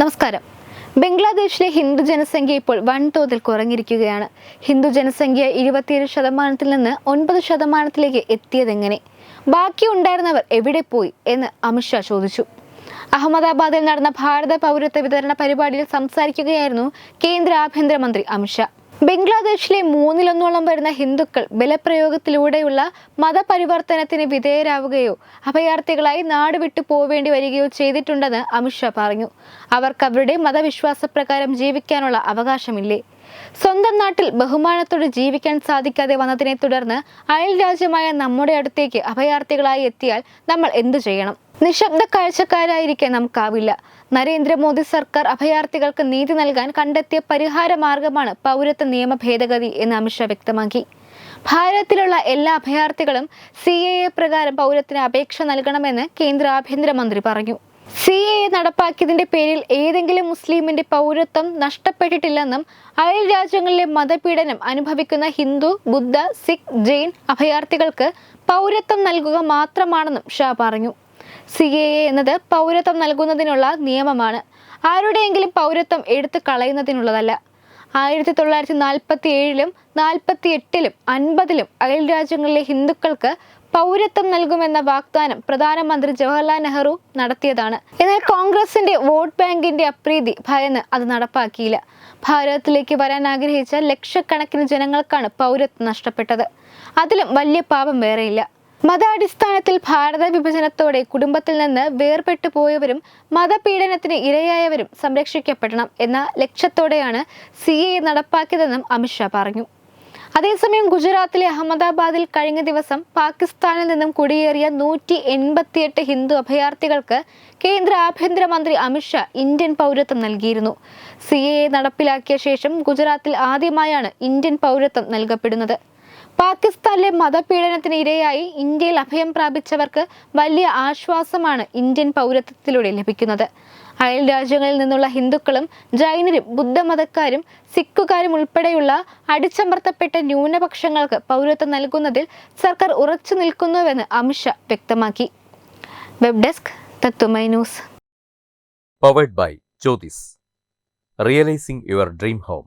നമസ്കാരം. ബംഗ്ലാദേശിലെ ഹിന്ദു ജനസംഖ്യ ഇപ്പോൾ വൻതോതിൽ കുറഞ്ഞിരിക്കുകയാണ്. ഹിന്ദു ജനസംഖ്യ ഇരുപത്തിയേഴ് ശതമാനത്തിൽ നിന്ന് ഒൻപത് ശതമാനത്തിലേക്ക് എത്തിയതെങ്ങനെ? ബാക്കി ഉണ്ടായിരുന്നവർ എവിടെ പോയി എന്ന് അമിത്ഷാ ചോദിച്ചു. അഹമ്മദാബാദിൽ നടന്ന ഭാരത പൗരത്വ വിതരണ പരിപാടിയിൽ സംസാരിക്കുകയായിരുന്നു കേന്ദ്ര ആഭ്യന്തരമന്ത്രി അമിത്ഷാ ബംഗ്ലാദേശിലെ മൂന്നിലൊന്നോളം വരുന്ന ഹിന്ദുക്കൾ ബലപ്രയോഗത്തിലൂടെയുള്ള മതപരിവർത്തനത്തിന് വിധേയരാവുകയോ അഭയാർത്ഥികളായി നാട് വിട്ടു പോവേണ്ടി വരികയോ ചെയ്തിട്ടുണ്ടെന്ന് അമിത്ഷാ പറഞ്ഞു. അവർക്ക് അവരുടെ മതവിശ്വാസപ്രകാരം ജീവിക്കാനുള്ള അവകാശമില്ലേ? സ്വന്തം നാട്ടിൽ ബഹുമാനത്തോടെ ജീവിക്കാൻ സാധിക്കാതെ വന്നതിനെ തുടർന്ന് അയൽ രാജ്യമായ നമ്മുടെ അടുത്തേക്ക് അഭയാർത്ഥികളായി എത്തിയാൽ നമ്മൾ എന്തു ചെയ്യണം? നിശബ്ദ കാഴ്ചക്കാരായിരിക്കാൻ നമുക്കാവില്ല. നരേന്ദ്രമോദി സർക്കാർ അഭയാർത്ഥികൾക്ക് നീതി നൽകാൻ കണ്ടെത്തിയ പരിഹാര മാർഗമാണ് പൗരത്വ നിയമ ഭേദഗതി എന്ന് അമിത്ഷാ വ്യക്തമാക്കി. ഭാരതത്തിലുള്ള എല്ലാ അഭയാർത്ഥികളും സി എ എ പ്രകാരം പൗരത്തിന് അപേക്ഷ നൽകണമെന്ന് കേന്ദ്ര ആഭ്യന്തരമന്ത്രി പറഞ്ഞു. സി എ എ നടപ്പാക്കിയതിന്റെ പേരിൽ ഏതെങ്കിലും മുസ്ലിമിന്റെ പൗരത്വം നഷ്ടപ്പെട്ടിട്ടില്ലെന്നും അയൽ രാജ്യങ്ങളിലെ മതപീഡനം അനുഭവിക്കുന്ന ഹിന്ദു ബുദ്ധ സിഖ് ജെയിൻ അഭയാർത്ഥികൾക്ക് പൗരത്വം നൽകുക മാത്രമാണെന്നും ഷാ പറഞ്ഞു. സി എ എ എന്നത് പൗരത്വം നൽകുന്നതിനുള്ള നിയമമാണ്. ആരുടെയെങ്കിലും പൗരത്വം എടുത്തു കളയുന്നതിനുള്ളതല്ല. ആയിരത്തി തൊള്ളായിരത്തി നാൽപ്പത്തി ഏഴിലും നാൽപ്പത്തി എട്ടിലും അൻപതിലും അയൽ രാജ്യങ്ങളിലെ ഹിന്ദുക്കൾക്ക് പൗരത്വം നൽകുമെന്ന വാഗ്ദാനം പ്രധാനമന്ത്രി ജവഹർലാൽ നെഹ്റു നടത്തിയതാണ്. എന്നാൽ കോൺഗ്രസിന്റെ വോട്ട് ബാങ്കിന്റെ അപ്രീതി ഭയന്ന് അത് നടപ്പാക്കിയില്ല. ഭാരതത്തിലേക്ക് വരാൻ ആഗ്രഹിച്ച ലക്ഷക്കണക്കിന് ജനങ്ങൾക്കാണ് പൗരത്വം നഷ്ടപ്പെട്ടത്. അതിലും വലിയ പാപം വേറെയില്ല. മതാടിസ്ഥാനത്തിൽ ഭാരത വിഭജനത്തോടെ കുടുംബത്തിൽ നിന്ന് വേർപെട്ടു പോയവരും മതപീഡനത്തിന് ഇരയായവരും സംരക്ഷിക്കപ്പെടണം എന്ന ലക്ഷ്യത്തോടെയാണ് സി എ നടപ്പാക്കിയതെന്നും അമിത്ഷാ പറഞ്ഞു. അതേസമയം ഗുജറാത്തിലെ അഹമ്മദാബാദിൽ കഴിഞ്ഞ ദിവസം പാകിസ്ഥാനിൽ നിന്നും കുടിയേറിയ നൂറ്റി എൺപത്തിയെട്ട് ഹിന്ദു അഭയാർത്ഥികൾക്ക് കേന്ദ്ര ആഭ്യന്തരമന്ത്രി അമിത്ഷാ ഇന്ത്യൻ പൗരത്വം നൽകിയിരുന്നു. സി നടപ്പിലാക്കിയ ശേഷം ഗുജറാത്തിൽ ആദ്യമായാണ് ഇന്ത്യൻ പൗരത്വം നൽകപ്പെടുന്നത്. പാകിസ്ഥാനിലെ മതപീഡനത്തിന് ഇരയായി ഇന്ത്യയിൽ അഭയം പ്രാപിച്ചവർക്ക് വലിയ ആശ്വാസമാണ് ഇന്ത്യൻ പൗരത്വത്തിലൂടെ ലഭിക്കുന്നത് അയൽ രാജ്യങ്ങളിൽ നിന്നുള്ള ഹിന്ദുക്കളും ജൈനരും ബുദ്ധമതക്കാരും സിഖുകാരും ഉൾപ്പെടെയുള്ള അടിച്ചമർത്തപ്പെട്ട ന്യൂനപക്ഷങ്ങൾക്ക് പൗരത്വം നൽകുന്നതിൽ സർക്കാർ ഉറച്ചു നിൽക്കുന്നുവെന്ന് അമിത്ഷാ വ്യക്തമാക്കി web desk news powered by. Realizing your dream home.